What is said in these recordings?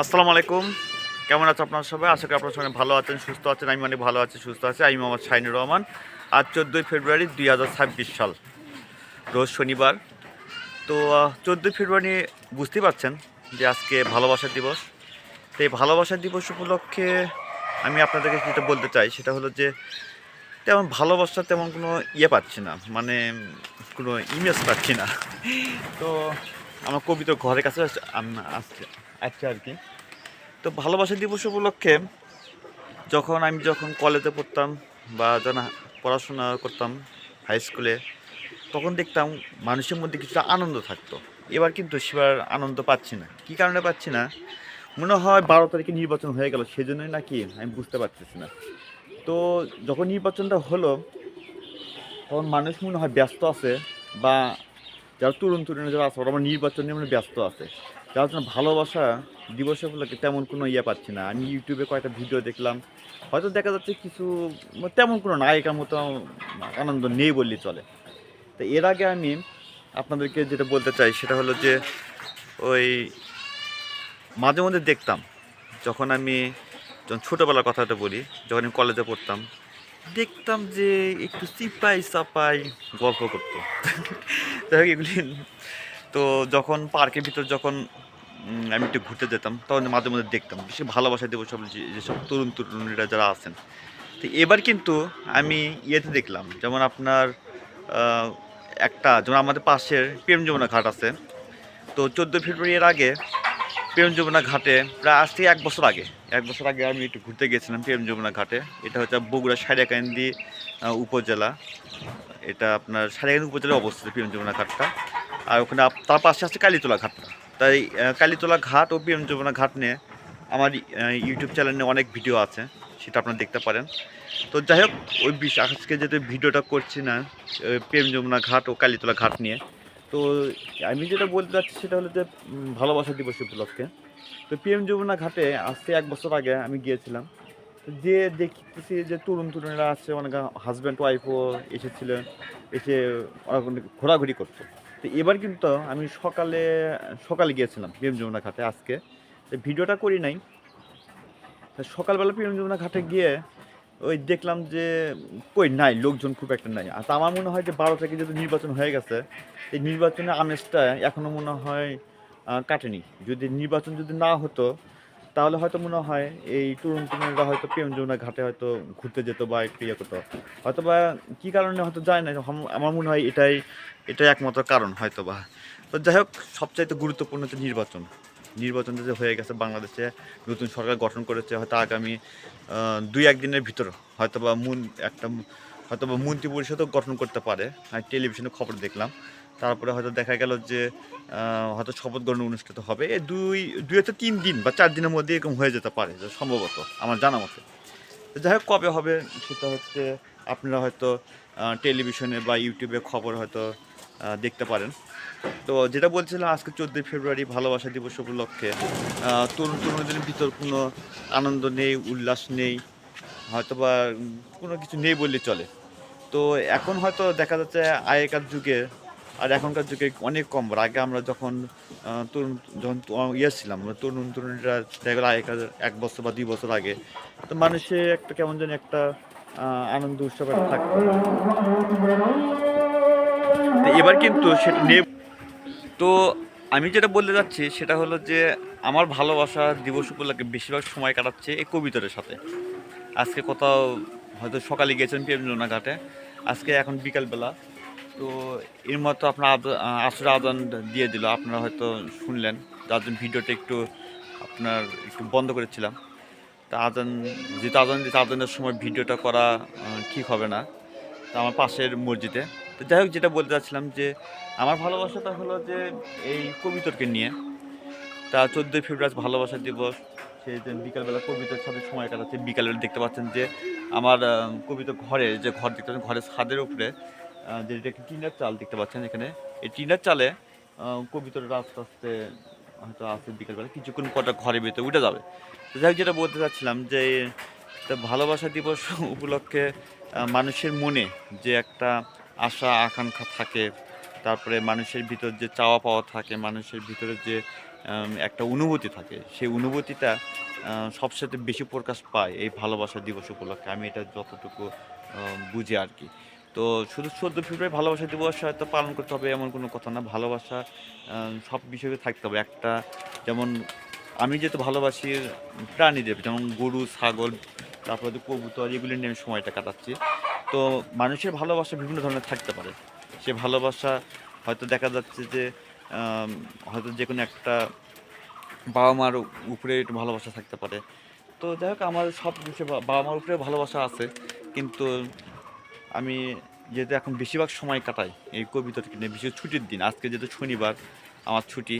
আসসালামু আলাইকুম। কেমন আছে আপনার সবাই? আশা করি আপনার সঙ্গে ভালো আছেন, সুস্থ আছেন। আমি মানে ভালো আছি, সুস্থ আছি। আমি মোহাম্মদ শাহিনুর রহমান। আজ চোদ্দোই ফেব্রুয়ারি দুই হাজার ছাব্বিশ সাল। রোজ শনিবার। তো চোদ্দোই ফেব্রুয়ারি বুঝতেই পারছেন যে আজকে ভালোবাসা দিবস। তো এই ভালোবাসা দিবস উপলক্ষে আমি আপনাদেরকে যেটা বলতে চাই, সেটা হলো যে তেমন ভালোবাসা তেমন কোনো ইয়ে পাচ্ছি না। মানে কোনো ইমেজ পাচ্ছি না। তো, আমার কবিতা ঘরের কাছে আসছে। আচ্ছা আর কি। তো ভালোবাসা দিবস উপলক্ষে যখন আমি যখন কলেজে পড়তাম বা যখন পড়াশোনা করতাম হাই স্কুলে তখন দেখতাম মানুষের মধ্যে কিছুটা আনন্দ থাকতো। এবার কিন্তু সেবার আনন্দ পাচ্ছি না। কী কারণে পাচ্ছি না? মনে হয় বারো তারিখে নির্বাচন হয়ে গেল, সেজন্যই নাকি আমি বুঝতে পারতেছি না। তো যখন নির্বাচনটা হলো, তখন মানুষ মনে হয় ব্যস্ত আছে বা যারা তরুণ তরুণী যারা আছে, ওরা আমার নির্বাচন নিয়ে মানে ব্যস্ত আছে। যার জন্য ভালোবাসা দিবসের উপলক্ষে তেমন কোনো ইয়ে পাচ্ছি না। আমি ইউটিউবে কয়েকটা ভিডিও দেখলাম। হয়তো দেখা যাচ্ছে কিছু মানে তেমন কোনো নায়িকার মতো আনন্দ নেই বললেই চলে। তো এর আগে আমি আপনাদেরকে যেটা বলতে চাই, সেটা হলো যে ওই মাঝে মধ্যে দেখতাম, যখন আমি যখন ছোটোবেলার কথাটা বলি, যখন আমি কলেজে পড়তাম, দেখতাম যে একটু চিপাই চাপাই গল্প করতো। যাই এগুলি। তো যখন পার্কের ভিতর যখন আমি একটু ঘুরতে যেতাম তখন মাঝে মধ্যে দেখতাম বিশেষ ভালোবাসা দেবো সব যেসব তরুণ তরুণীরা যারা আছেন। তো এবার কিন্তু আমি ইয়েতে দেখলাম যেমন আপনার একটা যেমন আমাদের পাশের প্রেম যমুনা ঘাট আছে। তো চোদ্দ এর আগে প্রেম যমুনা ঘাটে প্রায় আজ থেকে এক বছর আগে এক বছর আগে আমি একটু ঘুরতে গিয়েছিলাম প্রেম যমুনা ঘাটে। এটা হচ্ছে বগুড়া সারিয়াকান্দি আহ, উপজেলা। এটা আপনার সারিয়াকান্দি উপজেলায় অবস্থিত প্রেম যমুনা ঘাটটা। আর ওখানে তার পাশে আছে কালীতলা ঘাটটা তাই কালীতলা ঘাট ও প্রেম যমুনা ঘাট নিয়ে আমার ইউটিউব চ্যানেলে অনেক ভিডিও আছে। সেটা আপনারা দেখতে পারেন। তো যাই হোক, ওই বিশ আজকে যেহেতু ভিডিওটা করছি না প্রেম যমুনা ঘাট ও কালীতলা ঘাট নিয়ে। তো আমি যেটা বলতে চাচ্ছি সেটা হলো যে ভালোবাসা দিবস উপলক্ষে। তো পিএম যমুনা ঘাটে আজকে এক বছর আগে আমি গিয়েছিলাম। যে দেখতেছি যে তরুণ তরুণীরা আছে, অনেক হাজব্যান্ড ওয়াইফও এসেছিলেন, এসে ঘোরাঘুরি করতো তো এবার কিন্তু আমি সকালে সকালে গিয়েছিলাম পিএম যমুনা ঘাটে আজকে। তো ভিডিওটা করি নাই। সকালবেলা পিএম যমুনা ঘাটে গিয়ে ওই দেখলাম যে, কই নাই, লোকজন খুব একটা নাই। আর আমার মনে হয় যে বারো থেকে যেহেতু নির্বাচন হয়ে গেছে, এই নির্বাচনের আমেজটা এখনও মনে হয় কাটেনি। যদি নির্বাচন যদি না হতো তাহলে হয়তো মনে হয় এই তরুণ তরুণীরা হয়তো প্রেম যমুনা ঘাটে হয়তো ঘুরতে যেত বা একটু ইয়ে করতো। হয়তো বা কী কারণে হয়তো যায় না আমার মনে হয় এটাই এটাই একমাত্র কারণ হয়তো বা তো যাই হোক, সবচাইতে গুরুত্বপূর্ণ হচ্ছে নির্বাচন। নির্বাচন যে হয়ে গেছে বাংলাদেশে, নতুন সরকার গঠন করেছে, হয়তো আগামী দুই একদিনের ভিতর হয়তো বা মুন একটা হয়তো বা মন্ত্রী পরিষদও গঠন করতে পারে। টেলিভিশনে খবর দেখলাম। তারপরে হয়তো দেখা গেল যে হয়তো শপথ গ্রহণ অনুষ্ঠিত হবে। এই দুই দুই হয়তো তিন দিন বা চার দিনের মধ্যে এরকম হয়ে যেতে পারে সম্ভবত আমার জানা মতে। যাই হোক, কবে হবে সেটা হচ্ছে আপনারা হয়তো টেলিভিশনে বা ইউটিউবে খবর হয়তো দেখতে পারেন। তো যেটা বলছিলাম, আজকে চোদ্দোই ফেব্রুয়ারি, ভালোবাসা দিবস উপলক্ষে তরুণ তরুণীদের ভিতর কোনো আনন্দ নেই, উল্লাস নেই হয়তো বা কোনো কিছু নেই বললে চলে। তো এখন হয়তো দেখা যাচ্ছে আগেকার যুগে আর এখনকার যুগে অনেক কম। আগে আমরা যখন তরুণ, যখন ইয়ে ছিলাম তরুণ তরুণীরা দেখা আগেকার এক বছর বা দুই বছর আগে, তো মানুষে একটা কেমন যেন একটা আনন্দ উৎসব একটা থাকতো এবার কিন্তু সেটা নেই তো আমি যেটা বলতে যাচ্ছি সেটা হলো যে আমার ভালোবাসা দিবস উপলক্ষে বেশিরভাগ সময় কাটাচ্ছে এই কবিতরের সাথে। আজকে কোথাও হয়তো সকালে গিয়েছেন প্রেমজনা ঘাটে আজকে এখন বিকালবেলা তো এর মতো আপনার আসরে আদান দিয়ে দিল। আপনারা হয়তো শুনলেন যার জন্য ভিডিওটা একটু আপনার একটু বন্ধ করেছিলাম। তা আদান, যেহেতু আদান দিতে আদানের সময় ভিডিওটা করা ঠিক হবে না। তা আমার পাশের মসজিদে। তো যাই হোক, যেটা বলতে চাচ্ছিলাম যে, আমার ভালোবাসাটা হলো যে, এই কবিতরকে নিয়ে। তা চোদ্দোই ফেব্রুয়ারি ভালোবাসা দিবস। সেই দিন বিকালবেলা কবিতার সাথে সময় কাটাচ্ছে। বিকালবেলা দেখতে পাচ্ছেন যে, আমার কবিতা ঘরে, যে ঘর দেখতে পাচ্ছেন, ঘরের ছাদের উপরে আহ, যে একটি টিনের চাল দেখতে পাচ্ছেন এখানে। এই টিনের চালে কবিতাটা আস্তে আস্তে হয়তো আছে বিকালবেলা কিছুক্ষণ পরটা ঘরে ভিতরে উঠে যাবে। তো যাই যেটা বলতে চাচ্ছিলাম যে ভালোবাসা দিবস উপলক্ষে মানুষের মনে যে একটা আশা আকাঙ্ক্ষা থাকে তারপরে মানুষের ভিতর যে চাওয়া পাওয়া থাকে মানুষের ভিতরে যে একটা অনুভূতি থাকে সেই অনুভূতিটা সবসাথে বেশি প্রকাশ পায় এই ভালোবাসা দিবস উপলক্ষে। আমি এটা যতটুকু বুঝি আর কি। তো শুধু চোদ্দ ফেব্রুয়ারি ভালোবাসা দিবস হয়তো পালন করতে হবে এমন কোনো কথা না। ভালোবাসা সব বিষয়ে থাকতে হবে। একটা যেমন আমি যেহেতু ভালোবাসি প্রাণীদের যেমন গরু, ছাগল, তারপরে তো কবুতর, এগুলি নিয়ে আমি সময়টা কাটাচ্ছি। তো মানুষের ভালোবাসা বিভিন্ন ধরনের থাকতে পারে। সে ভালোবাসা হয়তো দেখা যাচ্ছে যে হয়তো যে কোনো একটা বাবা মার উপরে একটু ভালোবাসা থাকতে পারে। তো যাই হোক, আমার সব বিষয়ে বাবা মার উপরে ভালোবাসা আছে। কিন্তু আমি যেহেতু এখন বেশিরভাগ সময় কাটাই এই কবিতাটাকে নিয়ে, বিশেষ ছুটির দিন। আজকে যেহেতু শনিবার, আমার ছুটি।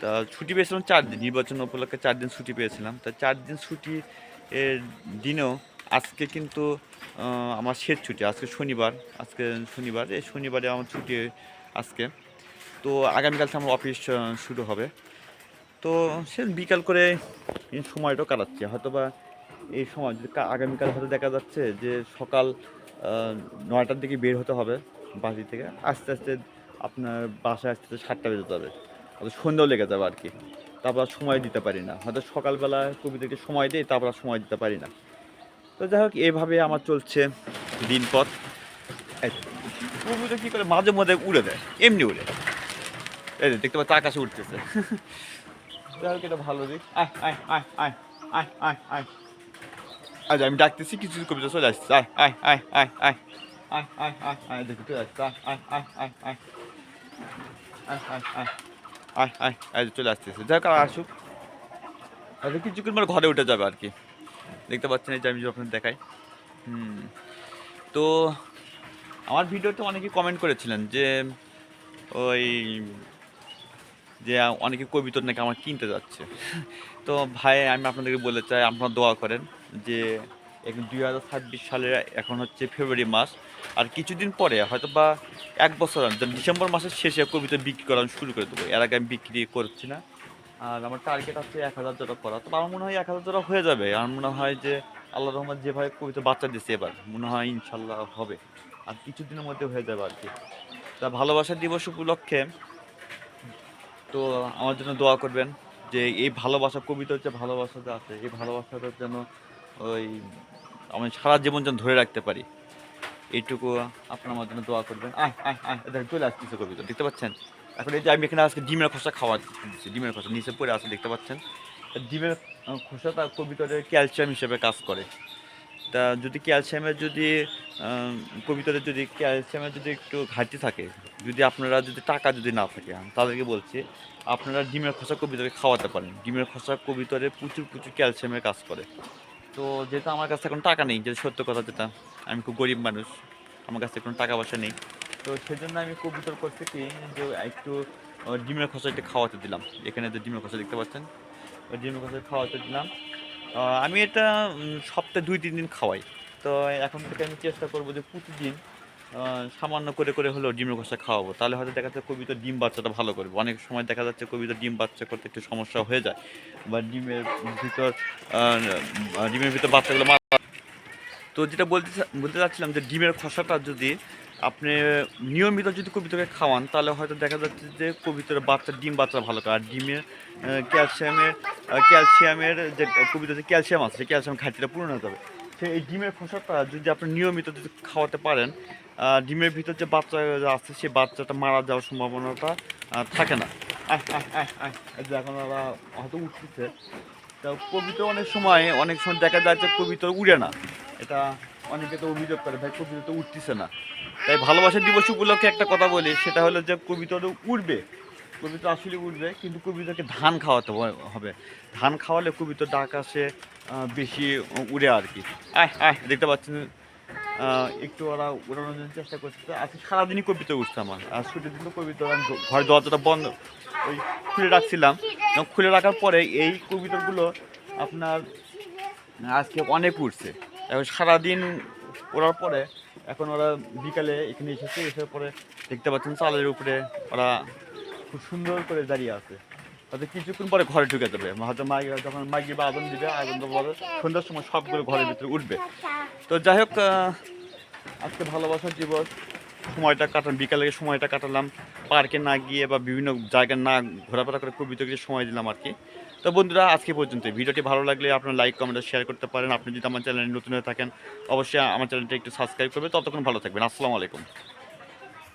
তা ছুটি পেয়েছিলাম চার দিন, নির্বাচন উপলক্ষে চার দিন ছুটি পেয়েছিলাম। তা চার দিন ছুটি এর দিনেও আজকে কিন্তু আমার শেষ ছুটি, আজকে শনিবার আজকে শনিবার, এই শনিবারে আমার ছুটি আজকে। তো আগামীকাল আমার অফিস শুরু হবে। তো সে বিকাল করে এই সময়টা কাটাচ্ছি। হয়তো বা এই সময় যদি আগামীকাল হয়তো দেখা যাচ্ছে যে সকাল নয়টার দিকে বের হতে হবে বাসি থেকে। আস্তে আস্তে আপনার বাসায় আসতে আস্তে সাতটা বেজে যাবে। হয়তো সন্ধ্যাও লেগে যাবে আর কি তারপর আর সময় দিতে পারি না। হয়তো সকালবেলা কবিদেরকে সময় দিই, তারপর সময় দিতে পারি না। তো যাই হোক এইভাবে আমার চলছে দিনপথ। কবিতা কী করে মাঝে মধ্যে উড়ে দেয় এমনি উড়ে এই যে, দেখতে পাচ্ছি আকাশে উঠতেছে যাই হোক, এটা ভালো দিক। আয় আয় আয় আয় আয় আয় আয়। আজ আমি ডাকতেছি কিছু কবিতা চলে আসছে আয় আয় আয় আয় আয় আয় আয় আয় চলে আসছে আয় আয় আয় আয় আয় আয় আয় আয় চলে আসতেছে যাই হোক আর আসুক হয়তো কিছুক্ষণ পর ঘরে উঠে যাবে আর কি দেখতে পাচ্ছেন এই যে আমি যখন দেখাই হুম তো আমার ভিডিওতে অনেকে কমেন্ট করেছিলেন যে ওই যে অনেকে কবিতর নাকি আমার কিনতে যাচ্ছে। তো ভাই, আমি আপনাদেরকে বলতে চাই, আপনারা দোয়া করেন যে এখন দুই হাজার ছাব্বিশ সালের এখন হচ্ছে ফেব্রুয়ারি মাস, আর কিছুদিন পরে হয়তো বা এক বছর ডিসেম্বর মাসের শেষে কবিতা বিক্রি করা শুরু করে দেবো। এর আগে আমি বিক্রি করছি না। আর আমার টার্গেট আছে এক হাজার জোড়া করা। তো আমার মনে হয় এক হাজার জোড়া হয়ে যাবে। আমার মনে হয় যে আল্লাহ রহমান যেভাবে কবিতা বাচ্চা দিচ্ছে এবার, মনে হয় ইনশাল্লাহ হবে। আর কিছুদিনের মধ্যে হয়ে যাবে আর কি। তা ভালোবাসা দিবস উপলক্ষে তো আমার জন্য দোয়া করবেন যে এই ভালোবাসা, কবিতার যে ভালোবাসাটা আছে, এই ভালোবাসাটা যেন ওই আমি সারা জীবন যেন ধরে রাখতে পারি। এইটুকু আপনার আমার জন্য দোয়া করবেন। আয় আয় আয় দেখেন চলে আসতেছে কবিতা, দেখতে পাচ্ছেন? এখন এই যে আমি এখানে আজকে ডিমের খোসা খাওয়া দিচ্ছি, ডিমের খোসা, নিচে পড়ে আছে, দেখতে পাচ্ছেন? ডিমের খোসাটা কবিতার ক্যালসিয়াম হিসেবে কাজ করে। তা যদি ক্যালসিয়ামের যদি কবিতাতে যদি ক্যালসিয়ামের যদি একটু ঘাটতি থাকে, যদি আপনারা যদি টাকা যদি না থাকে তাদেরকে বলছি, আপনারা ডিমের খোসা কবিতাকে খাওয়াতে পারেন। ডিমের খোসা কবিতরে প্রচুর প্রচুর ক্যালসিয়ামের কাজ করে। তো যেহেতু আমার কাছে এখন টাকা নেই, যেটা সত্য কথা যেটা, আমি খুব গরিব মানুষ, আমার কাছে কোনো টাকা পয়সা নেই। তো সেজন্য আমি কবিতর করতে কি, যে একটু ডিমের খোসা একটু খাওয়াতে দিলাম। এখানে যে ডিমের খোসা দেখতে পাচ্ছেন ডিমের খোসা খাওয়াতে দিলাম। আমি এটা সপ্তাহে দুই, তিন দিন খাওয়াই। তো এখন থেকে আমি চেষ্টা করব যে প্রতিদিন সামান্য করে করে হলেও ডিমের খোসা খাওয়াবো। তাহলে হয়তো দেখা যাচ্ছে কবিতা ডিম বাচ্চাটা ভালো করবে। অনেক সময় দেখা যাচ্ছে কবিতা ডিম বাচ্চা করতে একটু সমস্যা হয়ে যায়, বা ডিমের ভিতর ডিমের ভিতর বাচ্চাগুলো মারা তো যেটা বলতে বলতে চাচ্ছিলাম যে ডিমের খোসাটা যদি আপনি নিয়মিত যদি কবিতাকে খাওয়ান, তাহলে হয়তো দেখা যাচ্ছে যে কবিতার বাচ্চা, ডিম বাচ্চা ভালো করে। আর ডিমের ক্যালসিয়ামের ক্যালসিয়ামের যে কবিতাতে ক্যালসিয়াম আছে, সেই ক্যালসিয়াম ঘাটতিটা পূরণ হয়ে যাবে। সেই এই ডিমের খোসাটা যদি আপনি নিয়মিত যদি খাওয়াতে পারেন ডিমের ভিতর যে বাচ্চা আছে, সেই বাচ্চাটা মারা যাওয়ার সম্ভাবনাটা থাকে না। যে এখন ওরা হয়তো উঠতেছে। তা কবিতা অনেক সময় অনেক সময় দেখা যায় যে কবিতা উড়ে না। এটা অনেকে তো অভিযোগ করে ভাই কবিতা তো উঠতেছে না। তাই ভালোবাসা দিবস উপলক্ষে একটা কথা বলি সেটা হলো যে কবিতা তো উঠবে কবিতা আসলে উঠবে কিন্তু কবিতাকে ধান খাওয়াতে হবে। ধান খাওয়ালে কবিতা ডাক আসে বেশি উড়ে আর কি। আয় আয় দেখতে পাচ্ছেন একটু ওরা উড়ানোর জন্য চেষ্টা করছে। আজকে সারাদিনই কবিতা উঠছে আমার। আর ছুটির দিন তো কবিতা আমি ঘরে দরজাটা বন্ধ ওই খুলে রাখছিলাম। এবং খুলে রাখার পরে এই কবিতাগুলো আপনার আজকে অনেক উঠছে এখন সারাদিন ওড়ার পরে এখন ওরা বিকালে এখানে এসেছে, এসে পরে দেখতে পাচ্ছেন চালের উপরে ওরা খুব সুন্দর করে দাঁড়িয়ে আছে। তাদের কিছুক্ষণ পরে ঘরে ঢুকে যাবে। হয়তো মাইক যখন মাইকি বা আগুন দিবে, আগুন পরে সন্ধ্যার সময় সবগুলো ঘরের ভিতরে উঠবে। তো যাই হোক আজকে ভালোবাসার দিবস। সময়টা কাটালাম বিকালে সময়টা কাটালাম। পার্কে না গিয়ে বা বিভিন্ন জায়গায় না ঘোরাফেরা করে খুব কিছু সময় দিলাম আর কি। তো বন্ধুরা, আজকে পর্যন্ত ভিডিওটি ভালো লাগলে আপনার লাইক কমেন্ট শেয়ার করতে পারেন। আপনি যদি আমার চ্যানেলে নতুন হয়ে থাকেন, অবশ্যই আমার চ্যানেলটা একটু সাবস্ক্রাইব করবে ততক্ষণ ভালো থাকবেন। আসসালামু আলাইকুম।